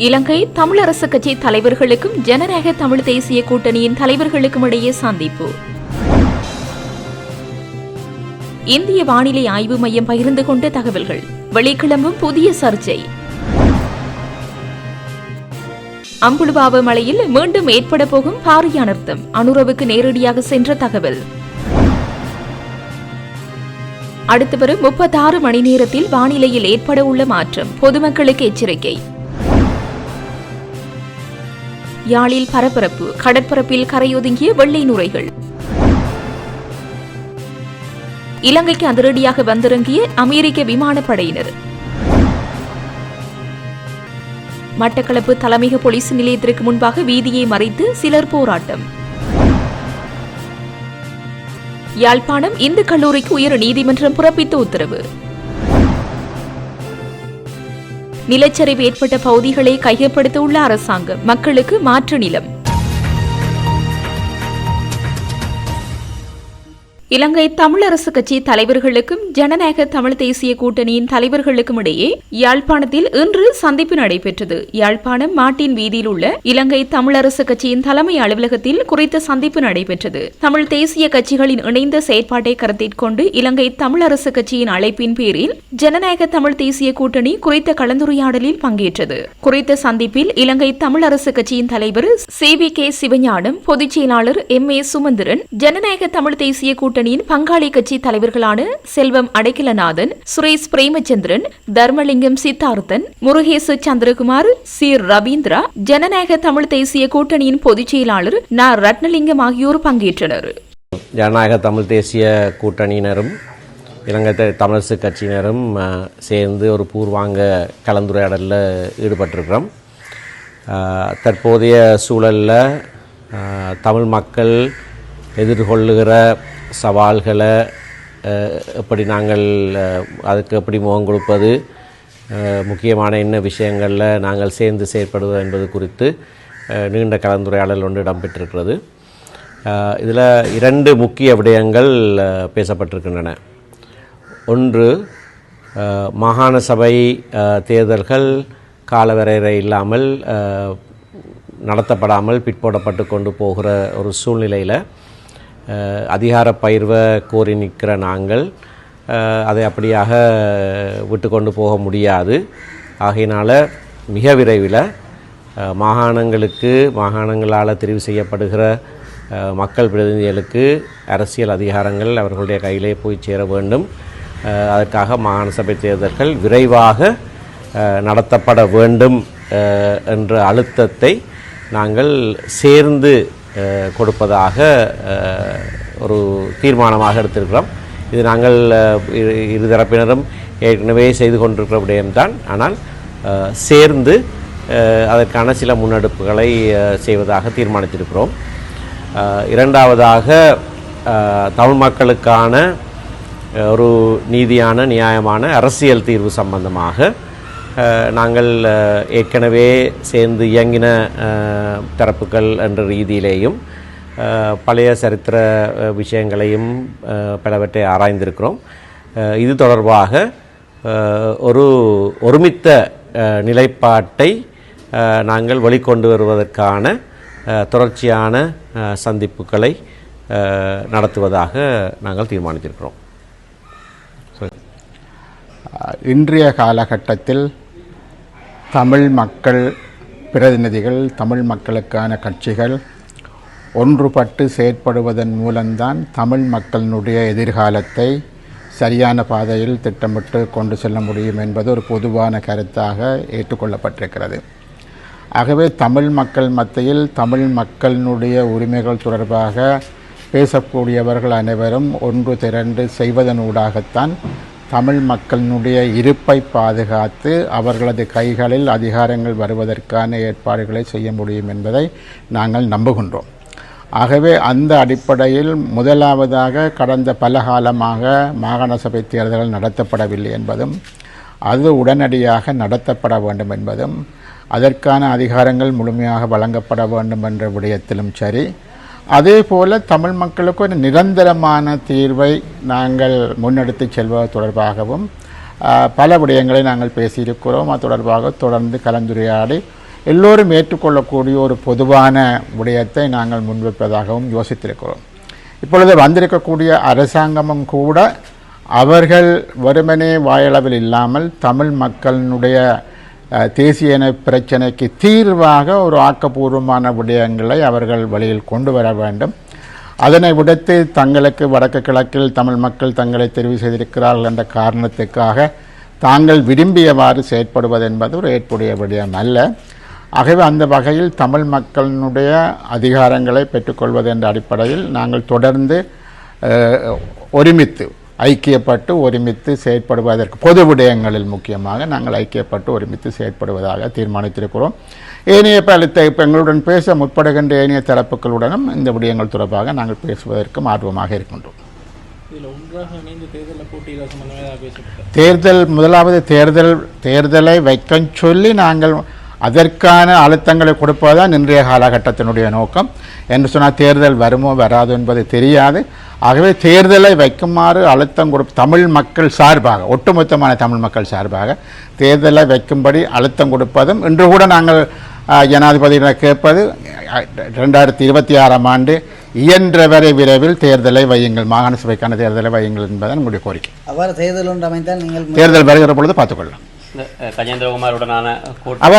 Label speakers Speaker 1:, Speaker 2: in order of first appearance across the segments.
Speaker 1: இலங்கை தமிழரசு கட்சி தலைவர்களுக்கும் ஜனநாயக தமிழ் தேசிய கூட்டணியின் தலைவர்களுக்கும் இடையே சந்திப்பு. இந்திய வானிலை ஆய்வு மையம் பகிர்ந்து கொண்ட தகவல்கள். வெளிக்கிளம்பும் புதிய சர்ச்சை. அம்புலுவாவ மலையில் மீண்டும் ஏற்பட போகும் பாரிய அனர்த்தம். அனுரவுக்கு நேரடியாக சென்ற தகவல். அடுத்து வரும் முப்பத்தாறு மணி நேரத்தில் வானிலையில் ஏற்பட உள்ள மாற்றம். பொதுமக்களுக்கு எச்சரிக்கை. யாழில் பரபரப்பு கடற்பரப்பில் கரையொதுங்கிய வெள்ளை நுரைகள். இலங்கைக்கு அதிரடியாக வந்திறங்கிய அமெரிக்க விமானப்படையினர். மட்டக்களப்பு தலைமைக போலீஸ் நிலையத்திற்கு முன்பாக வீதியை மறைத்து சிலர் போராட்டம். யாழ்ப்பாணம் இந்து கல்லூரிக்கு உயர் நீதிமன்றம் பிறப்பித்த உத்தரவு. நிலச்சரிவு ஏற்பட்ட பகுதிகளை கையப்படுத்த உள்ள அரசாங்கம் மக்களுக்கு மாற்று நிலம். இலங்கை தமிழரசு கட்சி தலைவர்களுக்கும் ஜனநாயக தமிழ் தேசிய கூட்டணியின் தலைவர்களுக்கும் இடையே யாழ்ப்பாணத்தில் இன்று சந்திப்பு நடைபெற்றது. யாழ்ப்பாணம் மாட்டின் வீதியில் உள்ள இலங்கை தமிழரசு கட்சியின் தலைமை அலுவலகத்தில் குறித்த சந்திப்பு நடைபெற்றது. தமிழ் தேசிய கட்சிகளின் இணைந்த செயற்பாட்டை கருத்தில் கொண்டு இலங்கை தமிழரசு கட்சியின் அழைப்பின் பேரில் ஜனநாயக தமிழ் தேசிய கூட்டணி குறித்த கலந்துரையாடலில் பங்கேற்றது. குறித்த சந்திப்பில் இலங்கை தமிழரசு கட்சியின் தலைவர் சி வி கே சிவஞானம் பொதுச் செயலாளர் எம் ஏ சுமந்திரன் ஜனநாயக தமிழ் தேசிய கூட்டணி கூட்டணியின் பங்காளி கட்சி தலைவர்களான செல்வம் அடைக்கலநாதன் சுரேஷ் பிரேமச்சந்திரன் தர்மலிங்கம் சித்தார்த்தன் முருகேசு சந்திரகுமார் சி. ரவீந்திரா ஜனநாயக தமிழ் தேசிய கூட்டணியின் பொதுச் செயலாளர் ந. ரத்னலிங்கம் ஆகியோர் பங்கேற்றனர்.
Speaker 2: ஜனநாயக தமிழ் தேசிய கூட்டணியினரும் இலங்கை தமிழரசு கட்சியினரும் சேர்ந்து ஒரு பூர்வாங்க கலந்துரையாடலில் ஈடுபட்டிருக்கிறோம். தற்போதைய சூழலில் தமிழ் மக்கள் எதிர்கொள்ளுகிற சவால்களை எப்படி நாங்கள் அதுக்கு எப்படி முகம் கொடுப்பது முக்கியமான என்ன விஷயங்களில் நாங்கள் சேர்ந்து செயற்படுவது என்பது குறித்து நீண்ட கலந்துரையாடல் ஒன்று இடம்பெற்றிருக்கிறது. இதில் இரண்டு முக்கிய விடயங்கள் பேசப்பட்டிருக்கின்றன. ஒன்று மாகாண சபை தேர்தல்கள் காலவரையறை இல்லாமல் நடத்தப்படாமல் பிற்போடப்பட்டு கொண்டு போகிற ஒரு சூழ்நிலையில் அதிகார பயிர்வை கோரி நிற்கிற நாங்கள் அதை அப்படியாக விட்டு கொண்டு போக முடியாது. ஆகையினால் மிக விரைவில் மாகாணங்களுக்கு மாகாணங்களால் தெரிவு செய்யப்படுகிற மக்கள் பிரதிநிதிகளுக்கு அரசியல் அதிகாரங்கள் அவர்களுடைய கையிலே போய் சேர வேண்டும். அதற்காக மாகாண சபை தேர்தல்கள் விரைவாக நடத்தப்பட வேண்டும் என்ற அழுத்தத்தை நாங்கள் சேர்ந்து கொடுப்பதாக ஒரு தீர்மானமாக எடுத்திருக்கிறோம். இது நாங்கள் இரு- இருதரப்பினரும் ஏற்கனவே செய்து கொண்டிருக்கிற விடயம்தான். ஆனால் சேர்ந்து அதற்கான சில முன்னெடுப்புகளை செய்வதாக தீர்மானித்திருக்கிறோம். இரண்டாவதாக தமிழ் மக்களுக்கான ஒரு நீதியான நியாயமான அரசியல் தீர்வு சம்பந்தமாக நாங்கள் ஏற்கனவே சேர்ந்து இயங்கின தரப்புகள் என்ற ரீதியிலேயும் பழைய சரித்திர விஷயங்களையும் பலவற்றை ஆராய்ந்திருக்கிறோம். இது தொடர்பாக ஒரு ஒருமித்த நிலைப்பாட்டை நாங்கள் வெளிக்கொண்டு வருவதற்கான தொடர்ச்சியான சந்திப்புகளை நடத்துவதாக நாங்கள் தீர்மானித்திருக்கிறோம்.
Speaker 3: இன்றைய காலகட்டத்தில் தமிழ் மக்கள் பிரதிநிதிகள் தமிழ் மக்களுக்கான கட்சிகள் ஒன்றுபட்டு செயற்படுவதன் மூலம்தான் தமிழ் மக்களினுடைய எதிர்காலத்தை சரியான பாதையில் திட்டமிட்டு கொண்டு செல்ல முடியும் என்பது ஒரு பொதுவான கருத்தாக ஏற்றுக்கொள்ளப்பட்டிருக்கிறது. ஆகவே தமிழ் மக்கள் மத்தியில் தமிழ் மக்களினுடைய உரிமைகள் தொடர்பாக பேசக்கூடியவர்கள் அனைவரும் ஒன்று திரண்டு செய்வதனூடாகத்தான் தமிழ் மக்களினுடைய இருப்பை பாதுகாத்து அவர்களது கைகளில் அதிகாரங்கள் வருவதற்கான ஏற்பாடுகளை செய்ய முடியும் என்பதை நாங்கள் நம்புகின்றோம். ஆகவே அந்த அடிப்படையில் முதலாவதாக கடந்த பல காலமாக மாகாண சபை தேர்தல்கள் நடத்தப்படவில்லை என்பதும் அது உடனடியாக நடத்தப்பட வேண்டும் என்பதும் அதற்கான அதிகாரங்கள் முழுமையாக வழங்கப்பட வேண்டும் என்ற விடயத்திலும் சரி அதே போல தமிழ் மக்களுக்கு ஒரு நிரந்தரமான தீர்வை நாங்கள் முன்னெடுத்து செல்வது தொடர்பாகவும் பல விடயங்களை நாங்கள் பேசியிருக்கிறோம். அது தொடர்பாக தொடர்ந்து கலந்துரையாடி எல்லோரும் ஏற்றுக்கொள்ளக்கூடிய ஒரு பொதுவான விடயத்தை நாங்கள் முன்வைப்பதாகவும் யோசித்திருக்கிறோம். இப்பொழுது வந்திருக்கக்கூடிய அரசாங்கமும் கூட அவர்கள் வறுமனே வாயளவில் இல்லாமல் தமிழ் மக்களினுடைய தேசிய இன பிரச்சனைக்கு தீர்வாக ஒரு ஆக்கப்பூர்வமான விடயங்களை அவர்கள் வழியில் கொண்டு வர வேண்டும். அதனை விடுத்து தங்களுக்கு வடக்கு கிழக்கில் தமிழ் மக்கள் தங்களை தெரிவு செய்திருக்கிறார்கள் என்ற காரணத்துக்காக தாங்கள் விரும்பியவாறு செயற்படுவது என்பது ஒரு ஏற்புடைய விடயம் அல்ல. ஆகவே அந்த வகையில் தமிழ் மக்களினுடைய அதிகாரங்களை பெற்றுக்கொள்வது என்ற அடிப்படையில் நாங்கள் தொடர்ந்து ஒருமித்து ஐக்கியப்பட்டு ஒருமித்து செயற்படுவதற்கு பொது விடயங்களில் முக்கியமாக நாங்கள் ஐக்கியப்பட்டு ஒருமித்து செயற்படுவதாக தீர்மானித்திருக்கிறோம். ஏனைய பல எங்களுடன் பேச முற்படுகின்ற ஏனைய தரப்புகளுடனும் இந்த விடயங்கள் தொடர்பாக நாங்கள் பேசுவதற்கும் ஆர்வமாக இருக்கின்றோம். தேர்தல் முதலாவது தேர்தல் தேர்தலை வைக்கச் சொல்லி நாங்கள் அதற்கான அழுத்தங்களை கொடுப்பதுதான் இன்றைய காலகட்டத்தினுடைய நோக்கம். என்று சொன்னால் தேர்தல் வருமோ வராதோ என்பது தெரியாது. ஆகவே தேர்தலை வைக்குமாறு அழுத்தம் கொடு தமிழ் மக்கள் சார்பாக ஒட்டுமொத்தமான தமிழ் மக்கள் சார்பாக தேர்தலை வைக்கும்படி அழுத்தம் கொடுப்பதும் இன்று கூட நாங்கள் ஜனாதிபதியிடம் கேட்பது ரெண்டாயிரத்தி இருபத்தி ஆறாம் ஆண்டு இயன்றவரை விரைவில் தேர்தலை வையுங்கள் மாகாண சபைக்கான தேர்தலை வையுங்கள் என்பது நம்முடைய கோரிக்கை.
Speaker 4: அவ்வாறு தேர்தல் ஒன்று அமைத்தால் நீங்கள்
Speaker 3: தேர்தல் வருகிற பொழுது பார்த்துக்கொள்ளலாம்.
Speaker 5: கஜேந்திரகுமாருடனான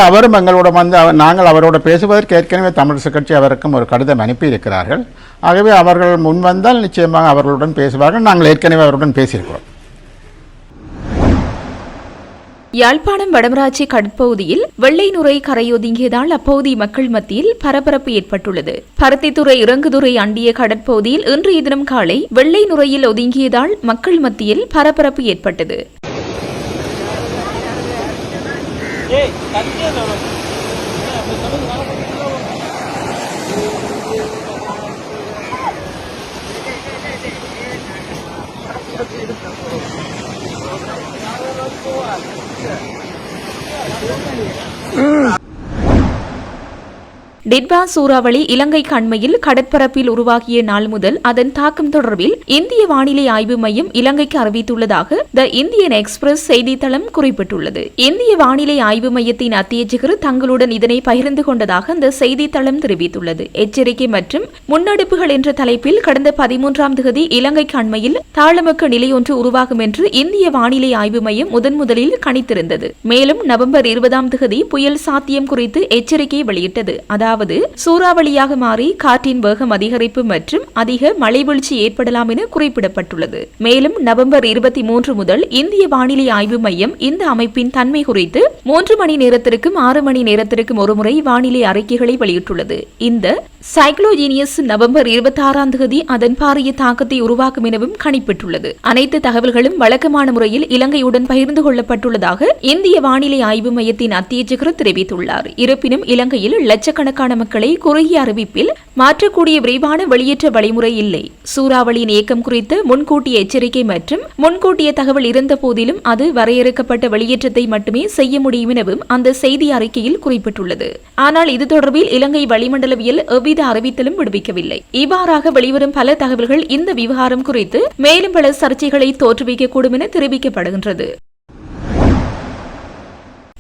Speaker 3: அவரும் எங்களோட வந்து அவர் நாங்கள் அவரோட பேசுவதற்கு ஏற்கனவே தமிழிசை கட்சி அவருக்கும் ஒரு கடிதம் அனுப்பி இருக்கிறார்கள் ஆகவே அவர்கள் முன் வந்தால் நிச்சயமாக அவர்களுடன் பேசுவார்கள். நாங்கள் ஏற்கனவே அவருடன் பேசியிருக்கிறோம்.
Speaker 1: யாழ்ப்பாணம் வடமராட்சி கடற்பகுதியில் வெள்ளை நுரை கரையொதுங்கியதால் அப்பகுதி மக்கள் மத்தியில் பரபரப்பு ஏற்பட்டுள்ளது. பருத்தித்துறை இறங்குதுறை அண்டிய கடற்பகுதியில் இன்றைய தினம் காலை வெள்ளை நுரையில் ஒதுங்கியதால் மக்கள் மத்தியில் பரபரப்பு ஏற்பட்டது.
Speaker 6: 예, 낮게 열어. 네, 저는 나가서 이렇게 이렇게 하고. 음.
Speaker 1: டிட்பா சூறாவளி இலங்கைக்கு அண்மையில் கடற்பரப்பில் உருவாகிய நாள் முதல் அதன் தாக்கம் தொடர்பில் இந்திய வானிலை ஆய்வு மையம் இலங்கைக்கு அறிவித்துள்ளதாக த இந்தியன் எக்ஸ்பிரஸ் செய்தித்தளம் குறிப்பிட்டுள்ளது. இந்திய வானிலை ஆய்வு மையத்தின் அத்தியட்சகர் தங்களுடன் இதனை பகிர்ந்து கொண்டதாக அந்த செய்தித்தளம் தெரிவித்துள்ளது. எச்சரிக்கை மற்றும் முன்னெடுப்புகள் என்ற தலைப்பில் கடந்த பதிமூன்றாம் தேதி இலங்கைக்கு அண்மையில் நிலை ஒன்று உருவாகும் என்று இந்திய வானிலை ஆய்வு மையம் முதன் முதலில் கணித்திருந்தது. மேலும் நவம்பர் இருபதாம் தேதி புயல் சாத்தியம் குறித்து எச்சரிக்கை வெளியிட்டது. அதாவது சூறாவளியாக மாறி காற்றின் வேகம் அதிகரிப்பு மற்றும் அதிக மழைவீழ்ச்சி ஏற்படலாம் என குறிப்பிடப்பட்டுள்ளது. மேலும் நவம்பர் இருபத்தி மூன்று முதல் இந்திய வானிலை ஆய்வு மையம் இந்த அமைப்பின் தன்மை குறித்து மூன்று மணி நேரத்திற்கும் ஆறு மணி நேரத்திற்கும் ஒருமுறை வானிலை அறிக்கைகளை வெளியிட்டுள்ளது. இந்த சைக்ளோஜீனியஸ் நவம்பர் இருபத்தி ஆறாம் தேதி அதன் பாரிய தாக்கத்தை உருவாக்கும் எனவும் கணிப்பிட்டுள்ளது. அனைத்து தகவல்களும் வழக்கமான முறையில் இலங்கையுடன் பகிர்ந்து கொள்ளப்பட்டுள்ளதாக இந்திய வானிலை ஆய்வு மையத்தின் அத்தியட்சகர் தெரிவித்துள்ளார். இருப்பினும் இலங்கையில் லட்சக்கணக்கான மக்களை குறுகிய அறிவிப்பில் மாற்றக்கூடிய விரைவான வெளியேற்ற வழிமுறை இல்லை. சூறாவளியின் இயக்கம் குறித்து முன்கூட்டிய எச்சரிக்கை மற்றும் முன்கூட்டிய தகவல் இருந்த போதிலும் அது வரையறுக்கப்பட்ட வெளியேற்றத்தை மட்டுமே செய்ய முடியும் எனவும் அந்த செய்தி அறிக்கையில் குறிப்பிட்டுள்ளது. ஆனால் இது தொடர்பில் இலங்கை வளிமண்டலவியல் எவ்வித அறிவித்தலும் விடுவிக்கவில்லை. இவ்வாறாக வெளிவரும் பல தகவல்கள் இந்த விவகாரம் குறித்து மேலும் பல சர்ச்சைகளை தோற்றுவிக்கக்கூடும் என தெரிவிக்கப்படுகின்றது.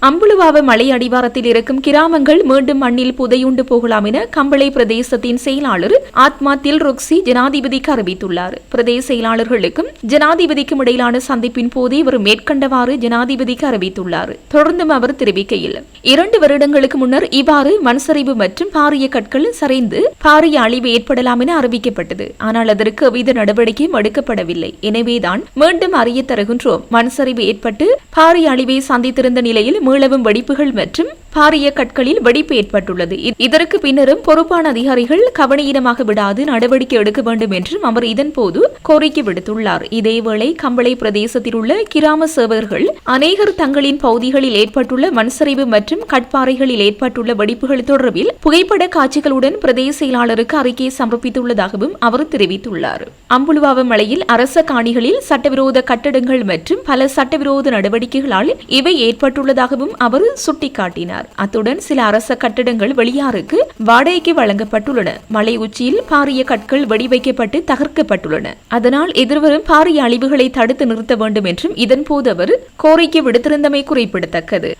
Speaker 1: அம்புலுவாவ மலை அடிவாரத்தில் இருக்கும் கிராமங்கள் மீண்டும் மண்ணில் புதையுண்டு போகலாம் என கம்பளை பிரதேசத்தின் செயலாளர் ஆத்மா தில்ருக்சி ஜனாதிபதிக்கு அறிவித்துள்ளார். பிரதேச செயலாளர்களுக்கும் ஜனாதிபதிக்கும் இடையிலான சந்திப்பின் போதே இவர் மேற்கண்டவாறு ஜனாதிபதிக்கு அறிவித்துள்ளார். தொடர்ந்தும் அவர் தெரிவிக்கையில் இரண்டு வருடங்களுக்கு முன்னர் இவ்வாறு மண்சரிவு மற்றும் பாரிய கற்கள் சரிந்து பாரிய அழிவு ஏற்படலாம் என அறிவிக்கப்பட்டது. ஆனால் அதற்கு எவ்வித நடவடிக்கையும் எடுக்கப்படவில்லை. எனவேதான் மீண்டும் அறிய தருகின்றோம். மண்சரிவு ஏற்பட்டு பாரிய அழிவை சந்தித்திருந்த நிலையில் மீளவும் வெடிப்புகள் மற்றும் பாரிய கற்களில் வெடிப்பு ஏற்பட்டுள்ளது. இதற்கு பின்னரும் பொறுப்பான அதிகாரிகள் கவனியிடமாக விடாது நடவடிக்கை எடுக்க வேண்டும் என்றும் அவர் இதன்போது கோரிக்கை விடுத்துள்ளார். இதேவேளை கம்பளை பிரதேசத்தில் உள்ள கிராம சேவகர்கள் அநேகர் தங்களின் பகுதிகளில் ஏற்பட்டுள்ள மண்சரிவு மற்றும் கட்பாறைகளில் ஏற்பட்டுள்ள வெடிப்புகள் தொடர்பில் புகைப்பட காட்சிகளுடன் பிரதேச செயலாளருக்கு அறிக்கை சமர்ப்பித்துள்ளதாகவும் அவர் தெரிவித்துள்ளார். அம்புலுவாவ மலையில் அரச காணிகளில் சட்டவிரோத கட்டடங்கள் மற்றும் பல சட்டவிரோத நடவடிக்கைகளால் இவை ஏற்பட்டுள்ளதாகவும் அவர் சுட்டிக்காட்டினார். அத்துடன் சில அரச கட்டிடங்கள் வெளியாருக்கு வாடகைக்கு வழங்கப்பட்டுள்ளன. மலை உச்சியில் பாரிய கற்கள் வெடிவைக்கப்பட்டு தகர்க்கப்பட்டுள்ளன. அதனால் எதிர்வரும் பாரிய அழிவுகளை தடுத்து நிறுத்த வேண்டும் என்றும் இதன்போது அவர் கோரிக்கை விடுத்திருந்தமை குறிப்பிடத்தக்கது.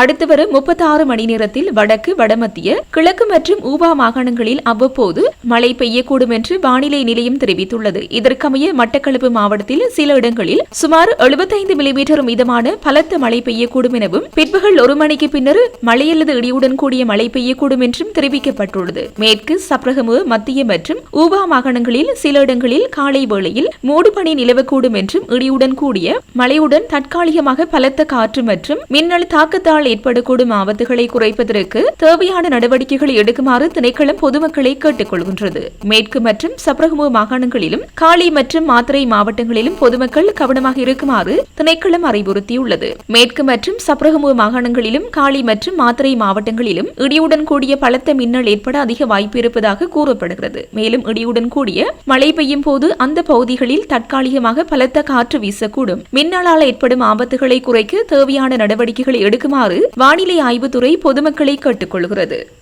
Speaker 1: அடுத்து வரும் முப்பத்தாறு மணி நேரத்தில் வடக்கு வடமத்திய கிழக்கு மற்றும் ஊபா மாகாணங்களில் அவ்வப்போது மழை பெய்யக்கூடும் என்று வானிலை நிலையம் தெரிவித்துள்ளது. இதற்கமைய மட்டக்களப்பு மாவட்டத்தில் சில இடங்களில் சுமார் 75 மில்லிமீட்டர் மீதமான பலத்த மழை பெய்யக்கூடும் எனவும் பிற்பகல் ஒரு மணிக்கு பின்னர் மழை அல்லது இடியுடன் கூடிய மழை பெய்யக்கூடும் என்றும் தெரிவிக்கப்பட்டுள்ளது. மேற்கு சப்ரகமு மத்திய மற்றும் ஊபா மாகாணங்களில் சில இடங்களில் காலை வேளையில் மூடுபனி நிலவக்கூடும் என்றும் இடியுடன் கூடிய மழையுடன் தற்காலிகமாக பலத்த காற்று மற்றும் மின்னல் தாக்கத்தால் ஏற்படக்கூடும் ஆபத்துகளை குறைப்பதற்கு தேவையான நடவடிக்கைகளை எடுக்குமாறு திணைக்களம் பொதுமக்களை கேட்டுக்கொள்கின்றது மேற்கு மற்றும் சப்ரகமு மாகாணங்களிலும் காலி மற்றும் மாத்திரை மாவட்டங்களிலும் பொதுமக்கள் கவனமாக இருக்குமாறு திணைக்களம் அறிவுறுத்தியுள்ளது. மேற்கு மற்றும் சப்ரகமு மாகாணங்களிலும் காலி மற்றும் மாத்திரை மாவட்டங்களிலும் இடியுடன் கூடிய பலத்த மின்னல் ஏற்பட அதிக வாய்ப்பு இருப்பதாக கூறப்படுகிறது. மேலும் இடியுடன் கூடிய மழை பெய்யும் போது அந்த பகுதிகளில் தற்காலிகமாக பலத்த காற்று வீசக்கூடும். மின்னலால் ஏற்படும் ஆபத்துகளை குறைக்க தேவையான நடவடிக்கைகளை எடுக்குமாறு வானிலை ஆய்வுத்துறை பொதுமக்களை கேட்டுக்கொள்கிறது.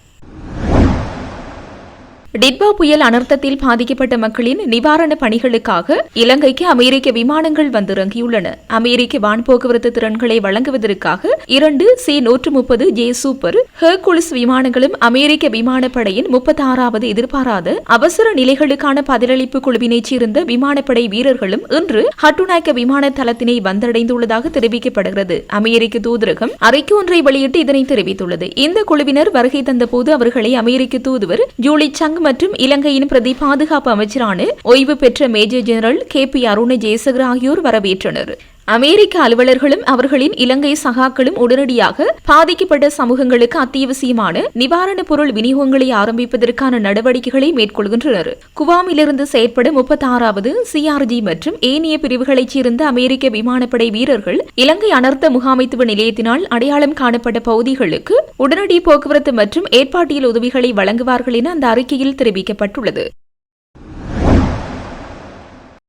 Speaker 1: டிட்பா புயல் அனர்த்தத்தில் பாதிக்கப்பட்ட மக்களின் நிவாரண பணிகளுக்காக இலங்கைக்கு அமெரிக்க விமானங்கள் வந்திறங்கியுள்ளன. அமெரிக்க வான் போக்குவரத்து திறன்களை வழங்குவதற்காக இரண்டு சி நூற்று முப்பது ஜே சூப்பர் ஹெர்குலிஸ் விமானங்களும் அமெரிக்க விமானப்படையின் முப்பத்தாறாவது எதிர்பாராத அவசர நிலைகளுக்கான பதிலளிப்பு குழுவினைச் சேர்ந்த விமானப்படை வீரர்களும் இன்று ஹட்டுநாயக்க விமான தளத்தினை வந்தடைந்துள்ளதாக தெரிவிக்கப்படுகிறது. அமெரிக்க தூதரகம் அறிக்கை ஒன்றை வெளியிட்டு இதனை தெரிவித்துள்ளது. இந்த குழுவினர் வருகை தந்தபோது அவர்களை அமெரிக்க தூதுவர் ஜூலி சங் மற்றும் இலங்கையின் பிரதி பாதுகாப்பு அமைச்சரான ஓய்வு பெற்ற major general K P Aruna Jayasekar ஆகியோர் வரவேற்றனர். அமெரிக்க அலுவலர்களும் அவர்களின் இலங்கை சகாக்களும் உடனடியாக பாதிக்கப்பட்ட சமூகங்களுக்கு அத்தியாவசியமான நிவாரணப் பொருள் விநியோகங்களை ஆரம்பிப்பதற்கான நடவடிக்கைகளை மேற்கொள்கின்றனர். குவாமிலிருந்து செயற்படும் முப்பத்தாறாவது சிஆர்ஜி மற்றும் ஏனைய பிரிவுகளைச் சேர்ந்த அமெரிக்க விமானப்படை வீரர்கள் இலங்கை அனர்த்த முகாமைத்துவ நிலையத்தினால் அடையாளம் காணப்பட்ட பகுதிகளுக்கு உடனடி போக்குவரத்து மற்றும் ஏற்பாட்டியல் உதவிகளை வழங்குவார்கள் என அந்த அறிக்கையில் தெரிவிக்கப்பட்டுள்ளது.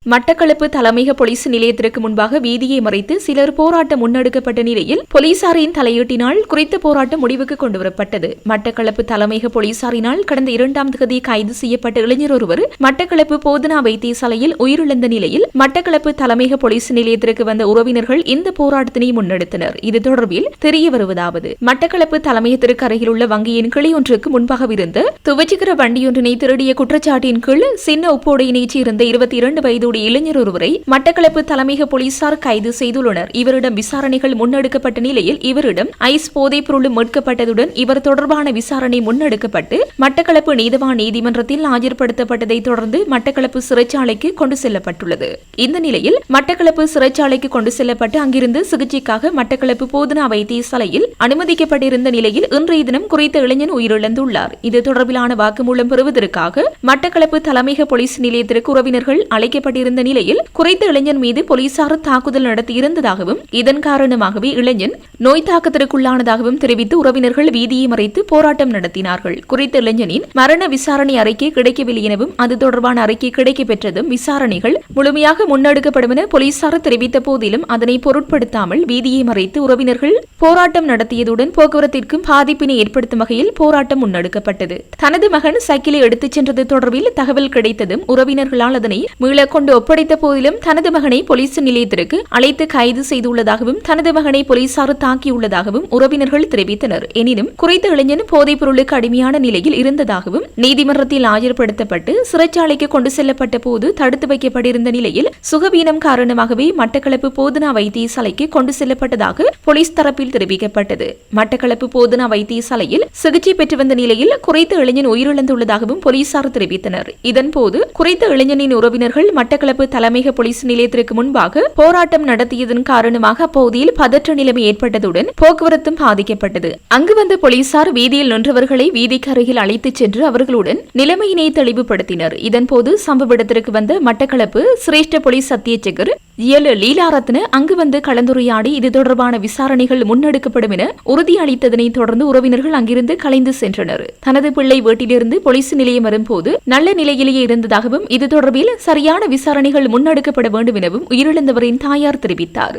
Speaker 1: மட்டக்களப்பு தலைமையக போலீஸ் நிலையத்திற்கு முன்பாக வீதியை மறைத்து சிலர் போராட்டம் முன்னெடுக்கப்பட்ட நிலையில் போலீசாரின் தலையீட்டினால் குறித்த போராட்டம் முடிவுக்கு கொண்டுவரப்பட்டது. மட்டக்களப்பு தலைமையக போலீசாரினால் கடந்த இரண்டாம் தேதி கைது செய்யப்பட்ட இளைஞர் ஒருவர் மட்டக்களப்பு போதனா வைத்தியசாலையில் உயிரிழந்த நிலையில் மட்டக்களப்பு தலைமையக போலீஸ் நிலையத்திற்கு வந்த உறவினர்கள் இந்த போராட்டத்தினை முன்னெடுத்தனர். இது தொடர்பில் தெரிய வருவதாவது மட்டக்களப்பு தலைமையத்திற்கு அருகிலுள்ள வங்கியின் கிளை ஒன்றுக்கு முன்பாக இருந்த துவச்சிகர வண்டியொன்றினை திருடிய குற்றச்சாட்டின் கீழ் சின்ன உப்போடையினைச் சேர்ந்த இருபத்தி இரண்டு வயது வயதுடைய இளைஞர் ஒருவரை மட்டக்களப்பு தலைமையக போலீசார் கைது செய்துள்ளனர். இவரிடம் விசாரணைகள் முன்னெடுக்கப்பட்ட நிலையில் இவரிடம் ஐஸ் போதைப் பொருளும் மீட்கப்பட்டதுடன் இவர் தொடர்பான விசாரணை முன்னெடுக்கப்பட்டு மட்டக்களப்பு நீதவான் நீதிமன்றத்தில் ஆஜர்படுத்தப்பட்டதை தொடர்ந்து மட்டக்களப்பு சிறைச்சாலைக்கு கொண்டு செல்லப்பட்டுள்ளது. இந்த நிலையில் மட்டக்களப்பு சிறைச்சாலைக்கு கொண்டு செல்லப்பட்டு அங்கிருந்து சிகிச்சைக்காக மட்டக்களப்பு போதனா வைத்தியசாலையில் அனுமதிக்கப்பட்டிருந்த நிலையில் இன்றைய தினம் குறித்த இளைஞன் உயிரிழந்துள்ளார். இது தொடர்பிலான வாக்குமூலம் பெறுவதற்காக மட்டக்களப்பு தலைமையக போலீஸ் நிலையத்திற்கு உறவினர்கள் அழைக்கப்பட்டு கொண்டிருந்த நிலையில் குறைந்த இளைஞன் மீது போலீசார் தாக்குதல் நடத்தியிருந்ததாகவும் இதன் காரணமாகவே இளைஞன் நோய் தாக்கத்திற்குள்ளானதாகவும் தெரிவித்து உறவினர்கள் வீதியை மறைத்து போராட்டம் நடத்தினார்கள். குறித்த இளைஞனின் மரண விசாரணை அறிக்கை கிடைக்கவில்லை எனவும் அது தொடர்பான அறிக்கை கிடைக்கப் பெற்றதும் விசாரணைகள் முழுமையாக முன்னெடுக்கப்படும் என போலீசார் தெரிவித்த போதிலும் அதனை பொருட்படுத்தாமல் வீதியை மறைத்து உறவினர்கள் போராட்டம் நடத்தியதுடன் போக்குவரத்திற்கும் பாதிப்பினை ஏற்படுத்தும் வகையில் போராட்டம் முன்னெடுக்கப்பட்டது. தனது மகன் சைக்கிளை எடுத்துச் சென்றது தொடர்பில் தகவல் கிடைத்ததும் உறவினர்களால் அதனை மீள கொண்டு ஒப்படைத்த போதிலும் தனது மகனை போலீஸ் நிலையத்திற்கு அழைத்து கைது செய்துள்ளதாகவும் தனது மகனை போலீசார் தாக்கியுள்ளதாகவும் உறவினர்கள் தெரிவித்தனர். எனினும் குறித்த இளைஞன் போதைப் பொருளுக்கு அடிமையான நிலையில் இருந்ததாகவும் நீதிமன்றத்தில் ஆஜர்படுத்தப்பட்டு சிறைச்சாலைக்கு கொண்டு செல்லப்பட்ட போது தடுத்து வைக்கப்பட்டிருந்த நிலையில் சுகவீனம் காரணமாகவே மட்டக்களப்பு போதனா வைத்தியசாலைக்கு கொண்டு செல்லப்பட்டதாக போலீஸ் தரப்பில் தெரிவிக்கப்பட்டது. மட்டக்களப்பு போதனா வைத்தியசாலையில் சிகிச்சை பெற்று வந்த நிலையில் குறித்த இளைஞன் உயிரிழந்துள்ளதாகவும் போலீசார் தெரிவித்தனர். இதன்போது குறித்த இளைஞனின் உறவினர்கள் மட்டக்களப்பு மட்டக்களப்பு தலைமையக போலீஸ் நிலையத்திற்கு முன்பாக போராட்டம் நடத்தியதன் காரணமாக அப்பகுதியில் பதற்ற நிலைமை ஏற்பட்டதுடன் போக்குவரத்தும் பாதிக்கப்பட்டது. அங்கு வந்த போலீசார் வீதியில் நின்றவர்களை வீதிக்கு அருகில் அழைத்துச் சென்று அவர்களுடன் நிலைமையினை தெளிவுபடுத்தினர். இதன்போது சம்பவ இடத்திற்கு வந்த மட்டக்களப்பு சிரேஷ்ட போலீஸ் அத்தியட்சகர் எல். லீலாரத்ன அங்கு வந்து கலந்துரையாடி இது தொடர்பான விசாரணைகள் முன்னெடுக்கப்படும் என உறுதியளித்ததனை தொடர்ந்து உறவினர்கள் அங்கிருந்து கலைந்து சென்றனர். தனது பிள்ளை வீட்டிலிருந்து போலீஸ் நிலையம் வரும்போது நல்ல நிலையிலேயே இருந்ததாகவும் இது தொடர்பில் சரியான விசாரணை விசாரணைகள் முன்னெடுக்கப்பட வேண்டும் எனவும் உயிரிழந்தவரின் தாயார் தெரிவித்தார்.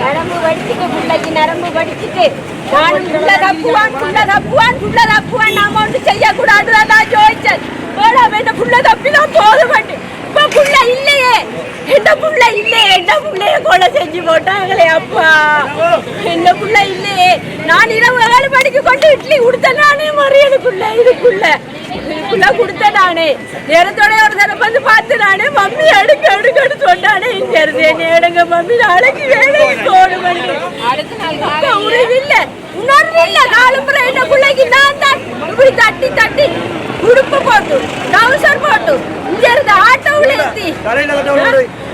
Speaker 7: நரம்பு வடிச்சிட்டு நரம்பு பிள்ளைக்கு நரம்பு நானும் தப்புவான் தப்புவான் தப்புவான் நாம ஒன்று செய்யக்கூடாதுதான் புள்ள தப்பிதான் இப்ப புள்ள இல்லையே என்ன புள்ள இல்லையே என்ன புள்ளைய கொலை செஞ்சு போட்டாங்களே அப்பா என்ன புள்ள இல்லையே நான் இரவு ஏழு மணிக்கு கொண்டு இட்லி கொடுத்த நானே மறியலுக்குள்ள இதுக்குள்ள இதுக்குள்ள கொடுத்த நானே நேரத்தோட ஒரு தடவை வந்து பார்த்து நானே மம்மி எடுக்க அடுக்கன்னு சொன்னானே இங்க இருந்து என்ன எடுங்க மம்மி நாளைக்கு வேலைக்கு போகணும் அப்பா, இல்ல உணர்வு இல்ல நாலு முறை என்ன பிள்ளைக்கு நான் தான் இப்படி தட்டி தட்டி உடுப்பு போட்டு டவுசர் போட்டு இங்க இருந்து ஆட்டோவில் ஏத்தி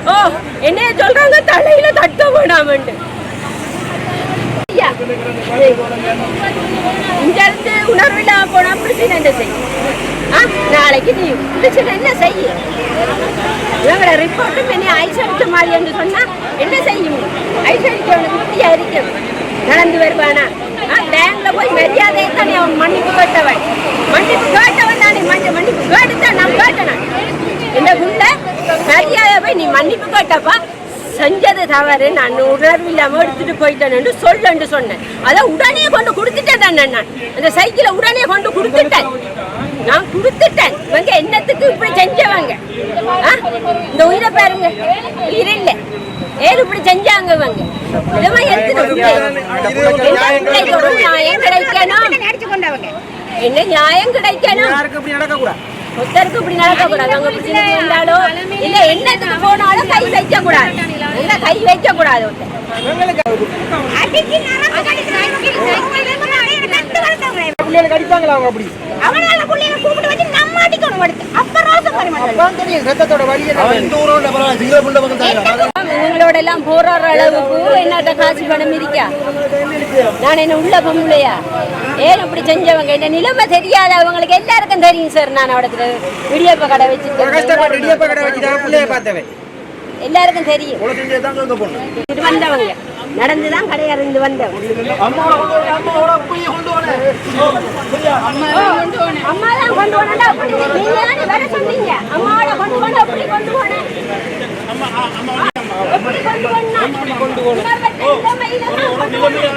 Speaker 7: ஓ என்னைய சொல்றாங்க தலையில தட்ட வேணாமண்டு இங்க இருந்து உணர்வு போனா பிரச்சனை என்ன செய்யும்? நாளைக்கு நீ பிரச்சனை என்ன செய்ய இவங்களோட ரிப்போர்ட்டும் என்ன ஐஸ் அடிச்ச மாதிரி என்று சொன்னா என்ன செய்யும்? ஐஸ் அடிக்கவனுக்கு வித்தியா இருக்கும் நடந்து வருவானா? பேங்க்ல போய் மரியாதையை தானே அவன் மன்னிப்பு கேட்டவன்? மன்னிப்பு கேட்டவன் தானே? மன்ன மன்னிப்பு கேட்டுத்தான் நான் கேட்டேன்? இந்த குண்டை மரியாதை நீ மன்னிப்பு கேட்டப்பா. செஞ்சது தவறு. நான் உணர்வு இல்லாம எடுத்துட்டு போயிட்டேன்னு சொல்லு சொன்னேன். அதை உடனே கொண்டு கொடுத்துட்டேன் தானே நான். அந்த சைக்கிளை உடனே கொண்டு கொடுத்துட்டேன். நான் கொடுத்துட்டேன். இவங்க என்னத்துக்கு இப்படி செஞ்சவங்க? இந்த உயிரை பாருங்க. உயிர் இல்ல. ஏன் இப்படி செஞ்சாங்க இவங்க? இதெல்லாம் எடுத்துட்டு நியாயம் கிடைக்கணும்? என்ன நியாயம் கிடைக்கணும்? ஒருத்தருக்கு இப்படி நடக்கக்கூடாது. அவங்க பிரச்சனை இருந்தாலும் இல்ல என்னத்துக்கு போனாலும் கை வைக்க கூடாது இல்ல கை வைக்க கூடாது ஒருத்தர்
Speaker 6: பிள்ளைகளுக்கு அடிப்பாங்களா அவங்க அப்படி?
Speaker 7: அவனால புள்ளைய கூப்பிட்டு வச்சு நம்ம அடிக்கணும் அடுத்து. அப்ப ரோசம்
Speaker 6: தெரியும் ரத்தத்தோட வழியை
Speaker 7: இவங்களோட எல்லாம் போராடுற அளவுக்கு என்னட்ட காசு பணம் இருக்கா? நான் என்ன உள்ள பொம்பளையா? ஏன் அப்படி செஞ்சவங்க? என்ன நிலைமை தெரியாத அவங்களுக்கு எல்லாருக்கும் தெரியும் சார். நான் அவடத்துல இடியப்ப கடை
Speaker 6: கஷ்டப்பட்டு இடியப்ப கடை
Speaker 7: வச்சு எல்லாருக்கும் தெரியும். இது வந்தவங்க நடந்துதான் கடையிறந்து வந்தவங்க. அம்மா தான் கொண்டு போனா அப்படி. நீங்க தானே வர சொன்னீங்க. அம்மாவோட கொண்டு போனா அப்படி கொண்டு போனேன் எப்படி கொண்டு போனா அப்படி கொண்டு
Speaker 8: தெரியா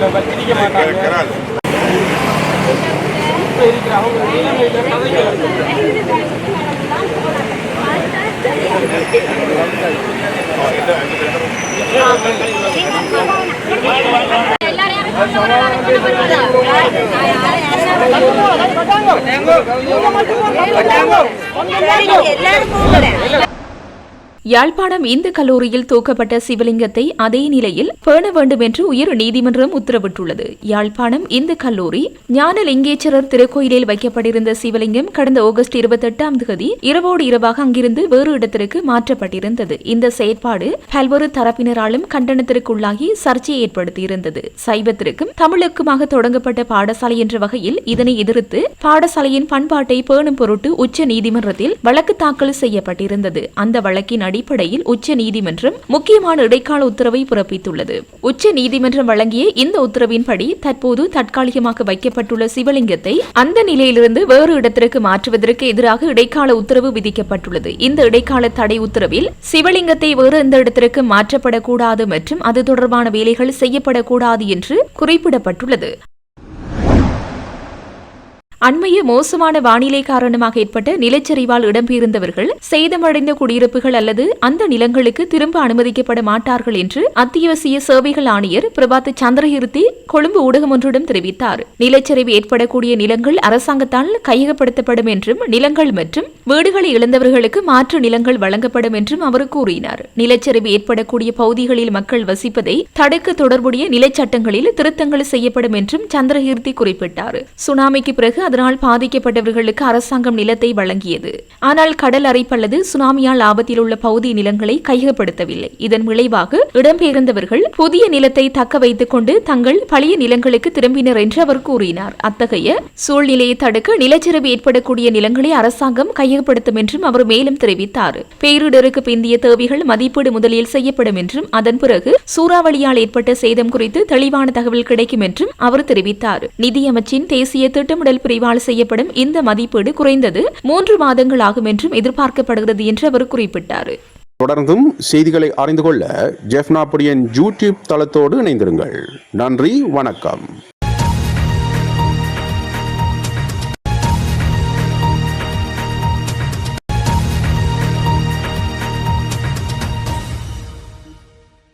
Speaker 6: உங்களை வச்சிருக்க மாட்டாங்க
Speaker 8: இருக்கிறாள்
Speaker 6: இருக்கிற அவங்க நிலைமையில கதைகள்
Speaker 7: எல்லாரும்
Speaker 1: யாழ்ப்பாணம் இந்து கல்லூரியில் தூக்கப்பட்ட சிவலிங்கத்தை அதே நிலையில் பேண வேண்டும் என்று உயர் நீதிமன்றம் உத்தரவிட்டுள்ளது. யாழ்ப்பாணம் இந்து கல்லூரி ஞானலிங்கேஸ்வரர் திருக்கோயிலில் வைக்கப்பட்டிருந்த சிவலிங்கம் கடந்த ஆகஸ்ட் இருபத்தெட்டாம் தேதி இரவோடு இரவாக அங்கிருந்து வேறு இடத்திற்கு மாற்றப்பட்டிருந்தது. இந்த செயற்பாடு பல்வேறு தரப்பினராலும் கண்டனத்திற்குள்ளாகி சர்ச்சையை ஏற்படுத்தியிருந்தது. சைவத்திற்கும் தமிழுக்குமாக தொடங்கப்பட்ட பாடசாலை என்ற வகையில் இதனை எதிர்த்து பாடசாலையின் பண்பாட்டை பேணும் பொருட்டு உச்ச நீதிமன்றத்தில் வழக்கு தாக்கல் செய்யப்பட்டிருந்தது. அந்த வழக்கின் அடிப்படையில் உச்ச நீதிமன்றம் முக்கியமான இடைக்கால உத்தரவை பிறப்பித்துள்ளது. உச்ச நீதிமன்றம் வழங்கிய இந்த உத்தரவின்படி தற்போது தற்காலிகமாக வைக்கப்பட்டுள்ள சிவலிங்கத்தை அந்த நிலையிலிருந்து வேறு இடத்திற்கு மாற்றுவதற்கு எதிராக இடைக்கால உத்தரவு விதிக்கப்பட்டுள்ளது. இந்த இடைக்கால தடை உத்தரவில் சிவலிங்கத்தை வேறு எந்த இடத்திற்கு மாற்றப்படக்கூடாது மற்றும் அது தொடர்பான வேலைகள் செய்யப்படக்கூடாது என்று குறிப்பிடப்பட்டுள்ளது. அண்மைய மோசமான வானிலை காரணமாக ஏற்பட்ட நிலச்சரிவால் இடம்பெயர்ந்தவர்கள் சேதமடைந்த குடியிருப்புகள் அல்லது அந்த நிலங்களுக்கு திரும்ப அனுமதிக்கப்பட மாட்டார்கள் என்று அத்தியாவசிய சேவைகள் ஆணையர் பிரபாத் சந்திரகிருத்தி கொழும்பு ஊடகம் ஒன்றிடம் தெரிவித்தார். நிலச்சரிவு ஏற்படக்கூடிய நிலங்கள் அரசாங்கத்தால் கையகப்படுத்தப்படும் என்றும் நிலங்கள் மற்றும் வீடுகளை இழந்தவர்களுக்கு மாற்று நிலங்கள் வழங்கப்படும் என்றும் அவர் கூறினார். நிலச்சரிவு ஏற்படக்கூடிய பகுதிகளில் மக்கள் வசிப்பதை தடுக்க தொடர்புடைய நிலச்சட்டங்களில் திருத்தங்கள் செய்யப்படும் என்றும் சந்திரகீர்த்தி குறிப்பிட்டார். சுனாமிக்கு பிறகு அதனால் பாதிக்கப்பட்டவர்களுக்கு அரசாங்கம் நிலத்தை வழங்கியது. ஆனால் கடல் அரைப்பு அல்லது சுனாமியால் ஆபத்தில் உள்ள பகுதி நிலங்களை கையகப்படுத்தவில்லை. இதன் விளைவாக இடம்பெயர்ந்தவர்கள் புதிய நிலத்தை தக்க வைத்துக் கொண்டு தங்கள் பழைய நிலங்களுக்கு திரும்பினர் என்று அவர் கூறினார். அத்தகைய சூழ்நிலையை தடுக்க நிலச்சரிவு ஏற்படக்கூடிய நிலங்களை அரசாங்கம் கையகப்படுத்தும் என்றும் அவர் மேலும் தெரிவித்தார். பேரிடருக்கு பிந்திய தேவைகள் மதிப்பீடு முதலில் செய்யப்படும் என்றும் அதன் பிறகு சூறாவளியால் ஏற்பட்ட சேதம் குறித்து தெளிவான தகவல் கிடைக்கும் என்றும் அவர் தெரிவித்தார். நிதியமைச்சின் தேசிய திட்டமிடல் பிரிவால் செய்யப்படும் இந்த மதிப்பீடு குறைந்தது மூன்று மாதங்கள் ஆகும் என்றும் எதிர்பார்க்கப்படுகிறது என்று அவர் குறிப்பிட்டார்.
Speaker 8: தொடர்ந்தும் செய்திகளை அறிந்து கொள்ள ஜெஃப்னாபுடியன் யூடியூப் தளத்தோடு இணைந்திருங்கள். நன்றி வணக்கம்.